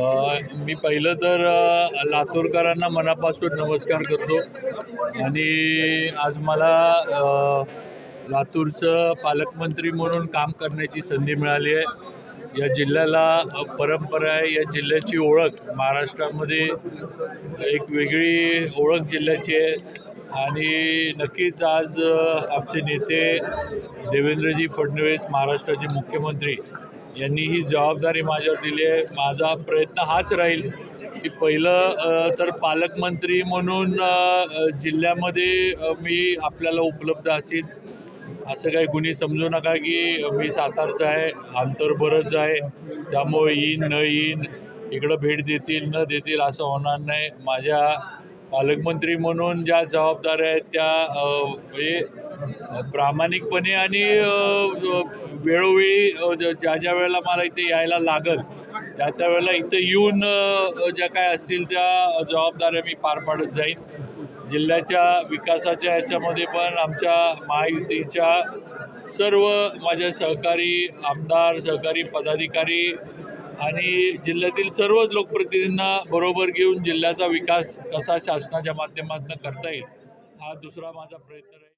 मी पहिलं तर लातूरकरांना मनापासून नमस्कार करतो. आणि आज मला लातूरचं पालकमंत्री म्हणून काम करण्याची संधी मिळाली आहे. या जिल्ह्याला परंपरा आहे या जिल्ह्याची ओळख. महाराष्ट्रामध्ये एक वेगळी ओळख जिल्ह्याची आहे. आणि नक्कीच आज आमचे नेते देवेंद्रजी फडणवीस महाराष्ट्राचे मुख्यमंत्री यांनी ही जबाबदारी माझ्यावर दिली आहे. माझा प्रयत्न हाच राहील की पहिलं तर पालकमंत्री म्हणून जिल्ह्यामध्ये मी आपल्याला उपलब्ध असेल. असं काही गुन्हे समजू नका की मी सातारचा आहे अंतर बरंच आहे. त्यामुळे येईन न येईन इकडं भेट देतील न देतील असं होणार नाही. माझ्या पालकमंत्री म्हणून ज्या जबाबदाऱ्या आहेत त्या हे प्रामाणिकपणे आणि वेळोवेळी ज- ज्या ज्या वेळेला मला इथे यायला लागल त्या त्या वेळेला इथं येऊन ज्या काय असतील त्या जबाबदाऱ्या मी पार पाडत जाईन. जिल्ह्याच्या विकासाच्या याच्यामध्ये पण आमच्या महायुतीच्या सर्व माझ्या सहकारी आमदार सहकारी पदाधिकारी आणि जिल्ह्यातील सर्वच लोकप्रतिनिधींना बरोबर घेऊन जिल्ह्याचा विकास कसा शासनाच्या माध्यमातून करता येईल हा दुसरा माझा प्रयत्न आहे